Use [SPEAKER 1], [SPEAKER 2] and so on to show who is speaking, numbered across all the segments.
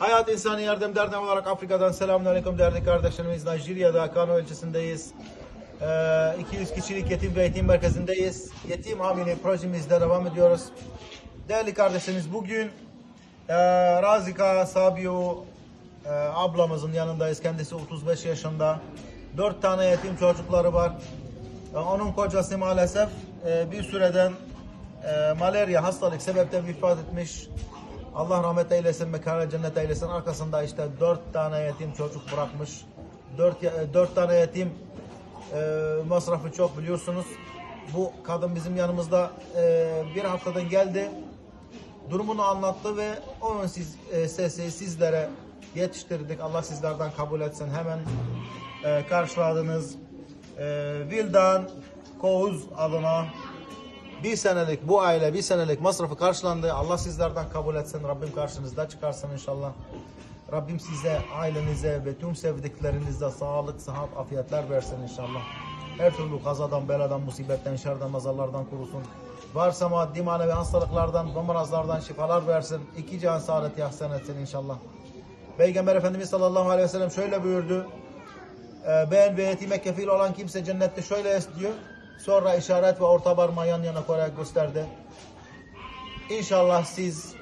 [SPEAKER 1] Hayat İnsani Yardım Derneği olarak Afrika'dan selamünaleyküm değerli kardeşlerimiz. Nijerya'da Kano ilçesindeyiz. Ee, 200 kişilik yetim ve eğitim merkezindeyiz. Yetim hamile projemizde devam ediyoruz. Değerli kardeşlerimiz bugün e, Razika Sabio e, ablamızın yanındayız. Kendisi 35 yaşında. 4 tane yetim çocukları var. E, onun kocası maalesef e, bir süreden e, malaria hastalık sebepten vefat etmiş. Allah rahmet eylesin, mekanı cennet eylesin. Arkasında işte dört tane yetim çocuk bırakmış. Dört, e, dört tane yetim e, masrafı çok biliyorsunuz. Bu kadın bizim yanımızda e, bir haftadan geldi. Durumunu anlattı ve onun siz, e, sesi sizlere yetiştirdik. Allah sizlerden kabul etsin. Hemen e, karşıladınız. E, Vildan Kovuz adına bir senelik bu aile bir senelik masrafı karşılandı. Allah sizlerden kabul etsin. Rabbim karşınızda çıkarsın inşallah. Rabbim size, ailenize ve tüm sevdiklerinizde sağlık, sıhhat, afiyetler versin inşallah. Her türlü kazadan, beladan, musibetten, şerden, nazarlardan korusun. Varsa maddi manevi hastalıklardan, bombarazlardan şifalar versin. İki can saadet yahsen etsin inşallah. Peygamber Efendimiz sallallahu aleyhi ve sellem şöyle buyurdu. Ee, ben ve yetime kefil olan kimse cennette şöyle diyor. Sonra işaret ve orta parmağı yan yana koyarak gösterdi. İnşallah siz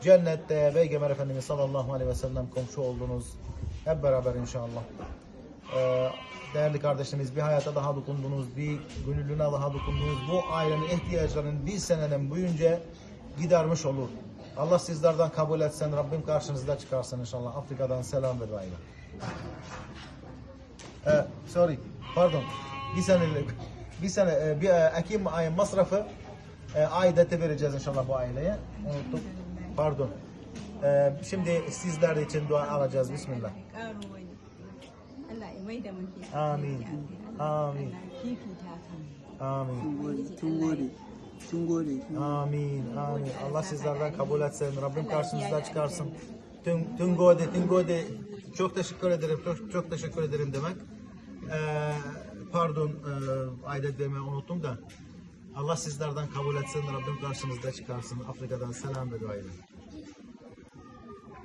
[SPEAKER 1] cennette Peygamber Efendimiz sallallahu aleyhi ve sellem komşu oldunuz. Hep beraber inşallah. Ee, değerli kardeşlerimiz bir hayata daha dokundunuz, bir gönüllüne daha dokundunuz. Bu ailenin ihtiyaçlarını bir seneden boyunca gidermiş olur. Allah sizlerden kabul etsin, Rabbim karşınızda çıkarsın inşallah. Afrika'dan selam ve duayla. Ee, sorry, pardon. Bir senelik, bir sene e, bir e, Ekim ayı masrafı e, aidete vereceğiz inşallah bu aileye. Unuttum. Pardon. E, şimdi sizler için dua alacağız. Bismillah.
[SPEAKER 2] Amin.
[SPEAKER 1] Amin.
[SPEAKER 3] Amin. Amin.
[SPEAKER 1] Amin. Amin. Allah sizlerden kabul etsin. Rabbim karşınızda çıkarsın. Tüm, tüm gode, tüm gode. Çok teşekkür ederim. Çok, çok teşekkür ederim demek. Ee, pardon, e, aydet demeyi unuttum da. Allah sizlerden kabul etsin. Rabbim karşınızda çıkarsın. Afrika'dan selam ve duayla.